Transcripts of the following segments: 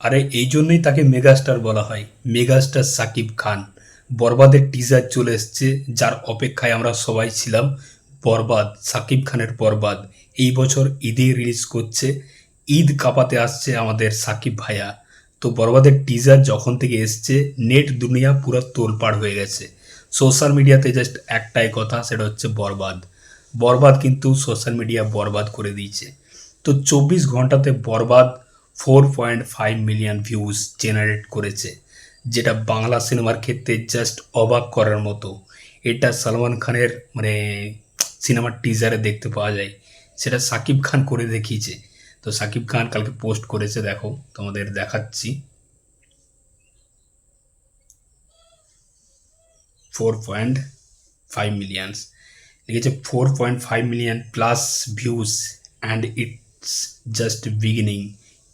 আরে এই জন্যই তাকে মেগাস্টার বলা হয়, মেগাস্টার সাকিব খান। বরবাদের টিজার চলে এসছে, যার অপেক্ষায় আমরা সবাই ছিলাম বরবাদ, সাকিব খানের বরবাদ। এই বছর ঈদে রিলিজ করছে, ঈদ কাপাতে আসছে আমাদের সাকিব ভাইয়া। তো বরবাদের টিজার যখন থেকে এসছে, নেট দুনিয়া পুরো তোলপাড় হয়ে গেছে। সোশ্যাল মিডিয়াতে জাস্ট একটাই কথা, সেটা হচ্ছে বরবাদ। বরবাদ কিন্তু সোশ্যাল মিডিয়া বরবাদ করে দিয়েছে। তো চব্বিশ ঘন্টাতে Borbaad four point five million views generate করেছে, যেটা বাংলা সিনেমার ক্ষেত্রে জাস্ট অবাক করার মতো। এটা সলমান খানের মানে সিনেমার টিজারে দেখতে পাওয়া যায়। সেটা সাকিব খান করে দেখিয়েছে। তো সাকিব খান কালকে পোস্ট করেছে, দেখো, তোমাদের দেখাচ্ছি। ফোর পয়েন্ট ফাইভ মিলিয়নস লিখেছে four point five million plus views and it's just beginning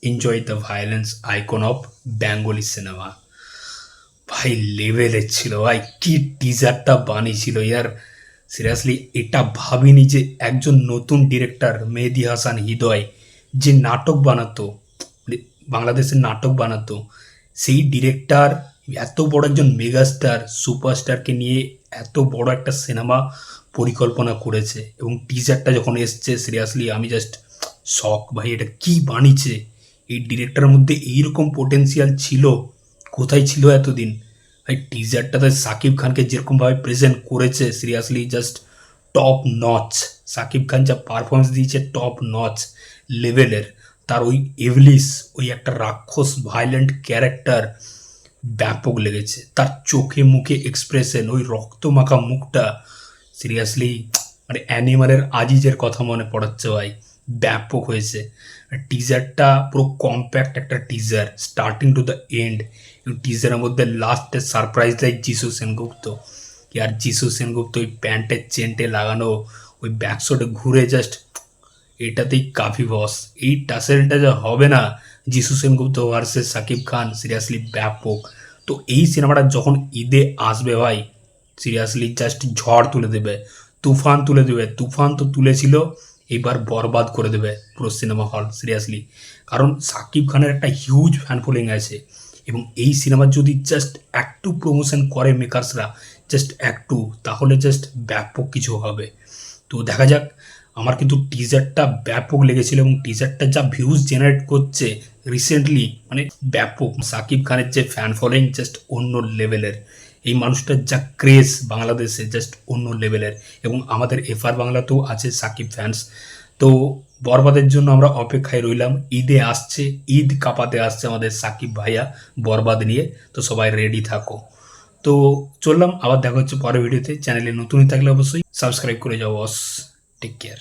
enjoy the violence icon of Bengali cinema ভাই লেভেলের ছিল। ভাই, কি টিজারটা বানিয়েছিল। ইয়ার সিরিয়াসলি এটা ভাবিনি যে একজন নতুন ডিরেক্টর মেহেদি হাসান হৃদয়, যে নাটক বানাতো মানে বাংলাদেশের নাটক বানাতো, সেই ডিরেক্টর এত বড় একজন মেগাস্টার সুপারস্টারকে নিয়ে এত বড় একটা সিনেমা পরিকল্পনা করেছে। এবং টিজারটা যখন এসছে সিরিয়াসলি আমি জাস্ট শখ ভাই, এটা কি বানিয়েছে? এই ডিরেক্টরের মধ্যে এইরকম পোটেন্সিয়াল ছিল, কোথায় ছিল এতদিন? ভাই টিজারটাতে সাকিব খানকে যেরকমভাবে প্রেজেন্ট করেছে seriously just top notch Shakib Khan যা পারফরমেন্স দিয়েছে টপ নচ লেভেলের তার ওই এভলিস ওই একটা রাক্ষস ভাইলেন্ট ক্যারেক্টার ব্যাপক লেগেছে। তার চোখে মুখে এক্সপ্রেশন ওই রক্তমাখা মুখটা সিরিয়াসলি মানে অ্যানিমালের আজিজের কথা মনে পড়াচ্ছে ভাই। ব্যাপক হয়েছে। টিজারটা পুরো কম্প্যাক্ট একটা teaser starting to the end টিজারের মধ্যে লাস্টে সারপ্রাইজ দেয় যিশু সেনগুপ্ত। আর যিশু সেনগুপ্ত ওই প্যান্টের চেনটে লাগানো, ওই ব্যাকশোটে ঘুরে জাস্ট এটাতেই কাফি বস এই টাসেলটা যা হবে না, যিশু সেনগুপ্ত ভার্সেস সাকিব খান সিরিয়াসলি ব্যাপক। তো এই সিনেমাটা যখন ঈদে আসবে ভাই সিরিয়াসলি জাস্ট ঝড় তুলে দেবে, তুফান তুলে দেবে। তুফান তো তুলেছিল এবার বরবাদ করে দেবে পুরো সিনেমা হল সিরিয়াসলি কারণ সাকিব খানের একটা হিউজ ফ্যান ফলোয়িং আছে এবং এই সিনেমার যদি জাস্ট একটু প্রমোশন করে মেকার্সরা জাস্ট একটু তাহলে জাস্ট ব্যাপক কিছু হবে। তো দেখা যাক, আমার কিন্তু টিজারটা ব্যাপক লেগেছিল এবং টিজারটা যা ভিউজ জেনারেট করছে রিসেন্টলি মানে ব্যাপক। সাকিব খানের যে ফ্যান ফলোয়িং জাস্ট অন্য লেভেলের এই মানুষটার যা ক্রেজ বাংলাদেশে জাস্ট অন্য লেভেলের এবং আমাদের এফআর বাংলাতেও আছে সাকিব ফ্যান্স তো বরবাদের জন্য আমরা অপেক্ষায় রইলাম। ঈদে আসছে, ঈদ কাপাতে আসছে আমাদের সাকিব ভাইয়া বরবাদ নিয়ে। তো সবাই রেডি থাকো। তো চললাম, আবার দেখা হচ্ছে পরের ভিডিওতে চ্যানেলে নতুনই থাকলে অবশ্যই সাবস্ক্রাইব করে যাও বস টেক কেয়ার